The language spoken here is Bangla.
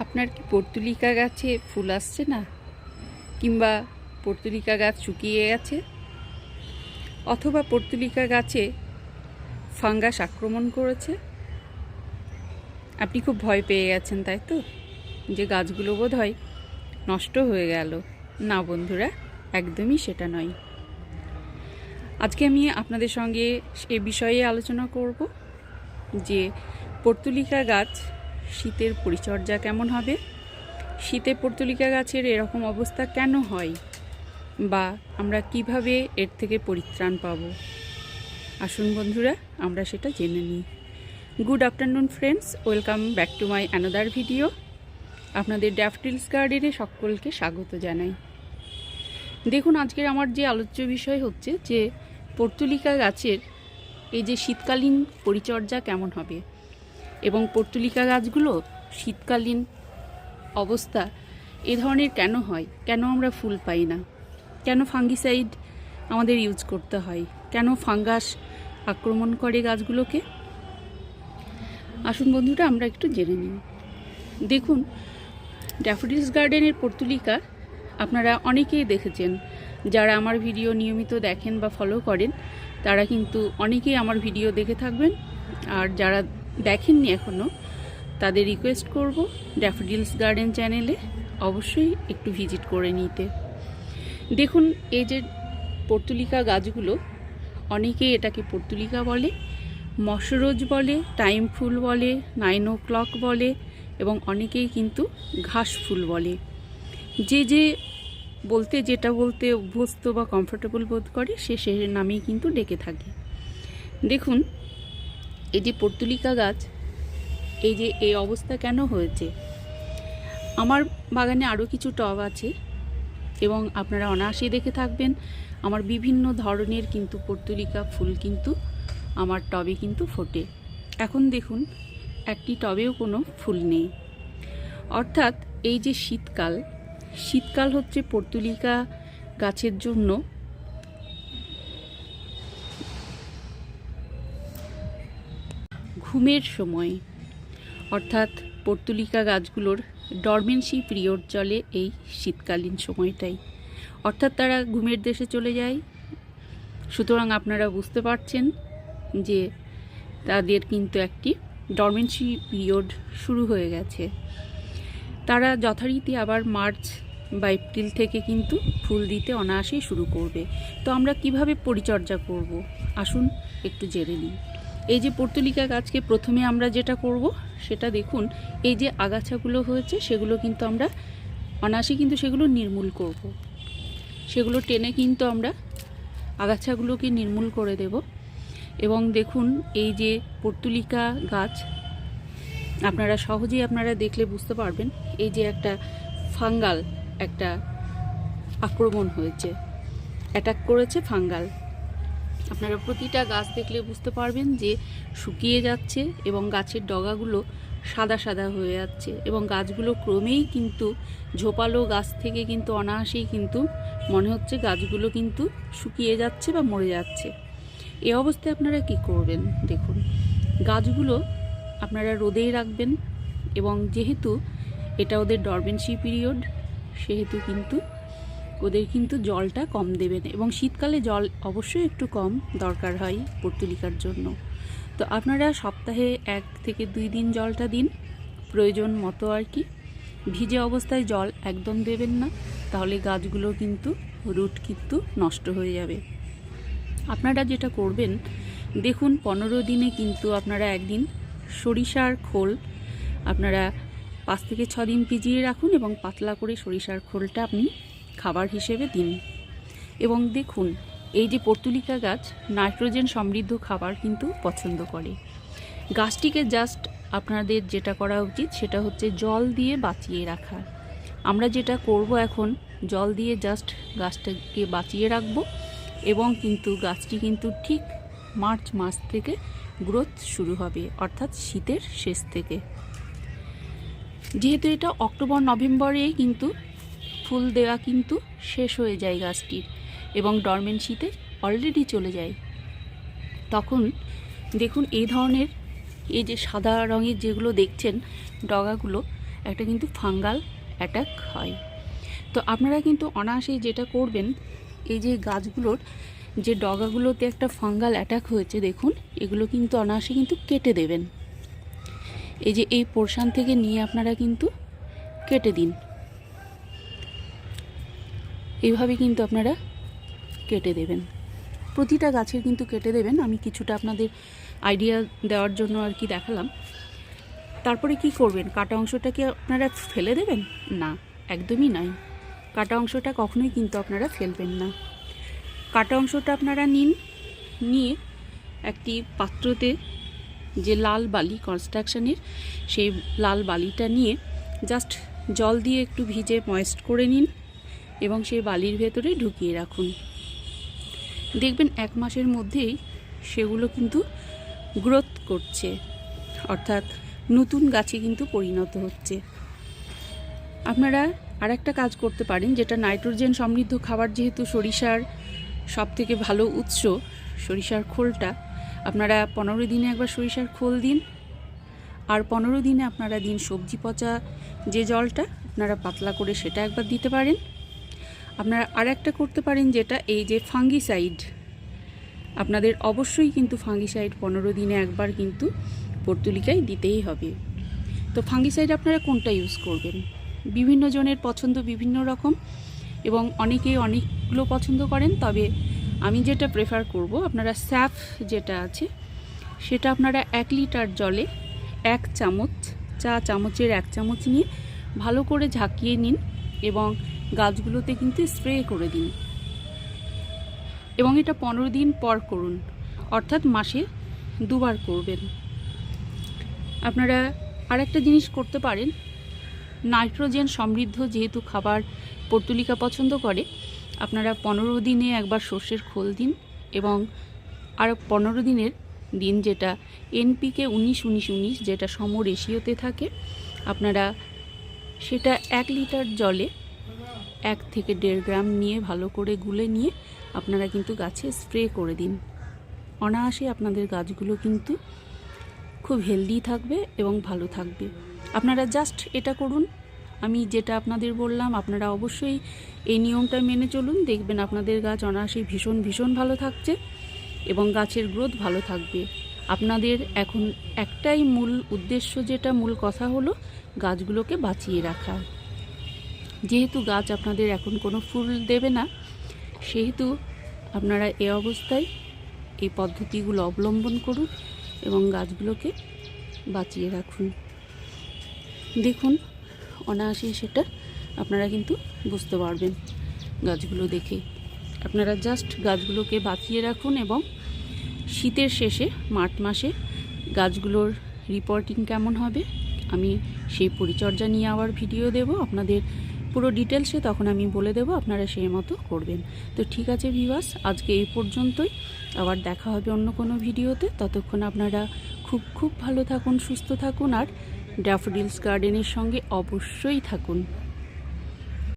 আপনার কি পর্তুলিকা গাছে ফুল আসছে না? কিংবা পর্তুলিকা গাছ শুকিয়ে গেছে? অথবা পর্তুলিকা গাছে ফাঙ্গাস আক্রমণ করেছে? আপনি খুব ভয় পেয়ে গেছেন, তাই তো? যে গাছগুলো বোধ হয় নষ্ট হয়ে গেল। না বন্ধুরা, একদমই সেটা নয়। আজকে আমি আপনাদের সঙ্গে এ বিষয়ে আলোচনা করব যে পর্তুলিকা গাছ শীতের পরিচর্যা কেমন হবে? শীতে পর্তুলিকা গাছের এরকম অবস্থা কেন হয়? বা আমরা কীভাবে এর থেকে পরিত্রাণ পাব? আসুন বন্ধুরা, আমরা সেটা জেনে নিই। Good afternoon friends welcome back to my another video আপনাদের ড্যাফটিলস গার্ডেনে সকলকে স্বাগত জানাই। দেখুন, আজকের আমার যে আলোচ্য বিষয় হচ্ছে যে, পর্তুলিকা গাছের এই যে শীতকালীন পরিচর্যা কেমন হবে? এবং পর্তুলিকা গাছগুলো শীতকালীন অবস্থা, এ ধরনের কেন হয়? কেন আমরা ফুল পাই না? কেন ফাঙ্গিসাইড আমাদের ইউজ করতে হয়? কেন ফাঙ্গাস আক্রমণ করে গাছগুলোকে? আসুন বন্ধুরা, আমরা একটু জেনে নিই। দেখুন, ড্যাফোডিলস গার্ডেনের পর্তুলিকা আপনারা অনেকেই দেখেছেন। যারা আমার ভিডিও নিয়মিত দেখেন বা ফলো করেন, তারা কিন্তু অনেকেই আমার ভিডিও দেখে থাকবেন। আর যারা দেখেননি এখনও তাদের রিকোয়েস্ট করব ড্যাফোডিলস গার্ডেন চ্যানেলে অবশ্যই একটু ভিজিট করে নিতে। দেখুন, এই যে পর্তুলিকা গাছগুলো অনেকেই এটাকে পর্তুলিকা বলে, মশরোজ বলে টাইম ফুল বলে নাইন ও ক্লক বলে, এবং অনেকেই কিন্তু ঘাস ফুল বলে। যে যে বলতে, যেটা বলতে অভ্যস্ত বা কমফোর্টেবল বোধ করে, সে সে নামেই কিন্তু ডেকে থাকে। দেখুন এই যে পর্তুলিকা গাছ, এই যে এই অবস্থা কেন হয়েছে? আমার বাগানে আরও কিছু টব আছে এবং আপনারা অনায়াসে দেখে থাকবেন, আমার বিভিন্ন ধরনের কিন্তু পর্তুলিকা ফুল কিন্তু আমার টবে কিন্তু ফোটে। এখন দেখুন, একটি টবেও কোনো ফুল নেই। অর্থাৎ এই যে শীতকাল শীতকাল হচ্ছে পর্তুলিকা গাছের জন্য ঘুমের সময়। অর্থাৎ পর্তুলিকা গাছগুলোর ডরমেন্সি পিরিয়ড চলে এই শীতকালীন সময়টাই। অর্থাৎ তারা ঘুমের দেশে চলে যায়। সুতরাং আপনারা বুঝতে পারছেন যে তাদের কিন্তু একটি ডরমেন্সি পিরিয়ড শুরু হয়ে গেছে। তারা যথারীতি আবার মার্চ বা এপ্রিল থেকে কিন্তু ফুল দিতে অনায়াসেই শুরু করবে। তো আমরা কীভাবে পরিচর্যা করব? আসুন একটু জেনে নিই। এই যে পর্তুলিকা গাছকে প্রথমে আমরা যেটা করব, সেটা দেখুন, এই যে আগাছাগুলো হয়েছে, সেগুলো কিন্তু আমরা অনায়াসে কিন্তু সেগুলো নির্মূল করব। সেগুলো টেনে কিন্তু আমরা আগাছাগুলোকে নির্মূল করে দেব। এবং দেখুন, এই যে পর্তুলিকা গাছ, আপনারা সহজেই আপনারা দেখলে বুঝতে পারবেন, এই যে একটা ফাঙ্গাল একটা আক্রমণ হয়েছে। অ্যাটাক করেছে ফাঙ্গাল। আপনারা প্রতিটা গাছ দেখলে বুঝতে পারবেন যে শুকিয়ে যাচ্ছে এবং গাছের ডগাগুলো সাদা সাদা হয়ে যাচ্ছে এবং গাছগুলো ক্রমেই কিন্তু ঝোপালো গাছ থেকে কিন্তু অনায়াসেই কিন্তু মনে হচ্ছে গাছগুলো কিন্তু শুকিয়ে যাচ্ছে বা মরে যাচ্ছে। এ অবস্থায় আপনারা কি করবেন? দেখুন, গাছগুলো আপনারা রোদেই রাখবেন এবং যেহেতু এটা ওদের ডরবেন্সি পিরিয়ড সেহেতু কিন্তু ওদের কিন্তু জলটা কম দেবেন এবং শীতকালে জল অবশ্যই একটু কম দরকার হয় পর্তুলিকার জন্য। তো আপনারা সপ্তাহে এক থেকে দুই দিন জলটা দিন, প্রয়োজন মতো আর কি। ভিজে অবস্থায় জল একদম দেবেন না, তাহলে গাছগুলো কিন্তু রুট কিন্তু নষ্ট হয়ে যাবে। আপনারা যেটা করবেন, দেখুন পনেরো দিনে কিন্তু আপনারা একদিন সরিষার খোল আপনারা পাঁচ থেকে ছ দিন রাখুন এবং পাতলা করে সরিষার খোলটা আপনি খাবার হিসেবে দিন। এবং দেখুন, এই যে পর্তুলিকা গাছ নাইট্রোজেন সমৃদ্ধ খাবার কিন্তু পছন্দ করে। গাছটিকে জাস্ট আপনাদের যেটা করা উচিত সেটা হচ্ছে জল দিয়ে বাঁচিয়ে রাখা। আমরা যেটা করব এখন, জল দিয়ে জাস্ট গাছটাকে বাঁচিয়ে রাখব এবং কিন্তু গাছটি কিন্তু ঠিক মার্চ মাস থেকে গ্রোথ শুরু হবে, অর্থাৎ শীতের শেষ থেকে। যেহেতু এটা অক্টোবর নভেম্বরে কিন্তু ফুল দেওয়া কিন্তু শেষ হয়ে যায় গাছটির এবং ডরমেন্সিতে অলরেডি চলে যায়। তখন দেখুন এই ধরনের এই যে সাদা রঙের যেগুলো দেখছেন ডগাগুলো, একটা কিন্তু ফাঙ্গাল অ্যাটাক হয়। তো আপনারা কিন্তু অনায়াসেই যেটা করবেন, এই যে গাছগুলোর যে ডগাগুলোতে একটা ফাঙ্গাল অ্যাটাক হয়েছে, দেখুন, এগুলো কিন্তু অনায়াসে কিন্তু কেটে দেবেন। এই যে এই পোর্শান থেকে নিয়ে আপনারা কিন্তু কেটে দিন। এইভাবে কিন্তু আপনারা কেটে দেবেন। প্রতিটা গাছের কিন্তু কেটে দেবেন। আমি কিছুটা আপনাদের আইডিয়া দেওয়ার জন্য আর কি দেখালাম। তারপরে কি করবেন? কাটা অংশটাকে আপনারা ফেলে দেবেন? না, একদমই নয় কাটা অংশটা কখনোই কিন্তু আপনারা ফেলবেন না। কাটা অংশটা আপনারা নিন, নিয়ে একটি পাত্রতে যে লাল বালি কনস্ট্রাকশানের সেই লাল বালিটা নিয়ে জাস্ট জল দিয়ে একটু ভিজে ময়েস্ট করে নিন। এবং সেই বালির ভেতরে ঢুকিয়ে রাখুন। দেখবেন এক মাসের মধ্যেই সেগুলো কিন্তু গ্রোথ করছে। অর্থাৎ নতুন গাছে কিন্তু পরিণত হচ্ছে। আপনারা আর একটা কাজ করতে পারেন, যেটা নাইট্রোজেন সমৃদ্ধ খাবার যেহেতু সরিষার সব থেকে ভালো উৎস, সরিষার খোলটা, আপনারা পনেরো দিনে একবার সরিষার খোল দিন। আর পনেরো দিনে আপনারা দিন সবজি পচা যে জলটা, আপনারা পাতলা করে সেটা একবার দিতে পারেন। আপনারা আর একটা করতে পারেন যেটা এই যে ফাঙ্গিসাইড আপনাদের অবশ্যই কিন্তু ফাঙ্গিসাইড পনেরো দিনে একবার কিন্তু পর্তুলিকায় দিতেই হবে। তো ফাঙ্গিসাইড আপনারা কোনটা ইউজ করবেন? বিভিন্ন জনের পছন্দ বিভিন্ন রকম এবং অনেকেই অনেকগুলো পছন্দ করেন, তবে আমি যেটা প্রেফার করব, আপনারা স্যাফ যেটা আছে, সেটা আপনারা এক লিটার জলে এক চামচ, চা চামচের এক চামচ নিয়ে ভালো করে ঝাঁকিয়ে নিন এবং গাছগুলোতে কিন্তু স্প্রে করে দিন। এবং এটা পনেরো দিন পর করুন। অর্থাৎ মাসে দুবার করবেন। আপনারা আরেকটা জিনিস করতে পারেন। নাইট্রোজেন সমৃদ্ধ যেহেতু খাবার পর্তুলিকা পছন্দ করে, আপনারা পনেরো দিনে একবার সর্ষের খোল দিন এবং আরও পনেরো দিনের দিন যেটা এনপিকে উনিশ উনিশ উনিশ যেটা সম রেশিওতে থাকে, আপনারা সেটা এক লিটার জলে এক থেকে দেড় গ্রাম নিয়ে ভালো করে গুলে নিয়ে আপনারা কিন্তু গাছে স্প্রে করে দিন। অনায়াসে আপনাদের গাছগুলো কিন্তু খুব হেলদি থাকবে এবং ভালো থাকবে। আপনারা জাস্ট এটা করুন। আমি যেটা আপনাদের বললাম, আপনারা অবশ্যই এই নিয়মটা মেনে চলুন। দেখবেন আপনাদের গাছ অনায়াসেই ভীষণ ভীষণ ভালো থাকছে এবং গাছের গ্রোথ ভালো থাকবে। আপনাদের এখন একটাই মূল উদ্দেশ্য, যেটা মূল কথা হলো গাছগুলোকে বাঁচিয়ে রাখা। যেহেতু গাছ আপনাদের এখন কোনো ফুল দেবে না, সেহেতু আপনারা এ অবস্থায় এই পদ্ধতিগুলো অবলম্বন করুন এবং গাছগুলোকে বাঁচিয়ে রাখুন। দেখুন অনায়াসেই সেটা আপনারা কিন্তু বুঝতে পারবেন গাছগুলো দেখে। আপনারা জাস্ট গাছগুলোকে বাঁচিয়ে রাখুন এবং শীতের শেষে, মার্চ মাসে গাছগুলোর রিপোর্টিং কেমন হবে, আমি সেই পরিচর্যা নিয়ে আবার ভিডিও দেব। আপনাদের পুরো ডিটেলসে তখন আমি বলে দেবো, আপনারা সেই মতো করবেন। তো ঠিক আছে ভিভাস আজকে এই পর্যন্তই। আবার দেখা হবে অন্য কোনো ভিডিওতে। ততক্ষণ আপনারা খুব খুব ভালো থাকুন, সুস্থ থাকুন, আর ড্যাফোডিলস গার্ডেনের সঙ্গে অবশ্যই থাকুন।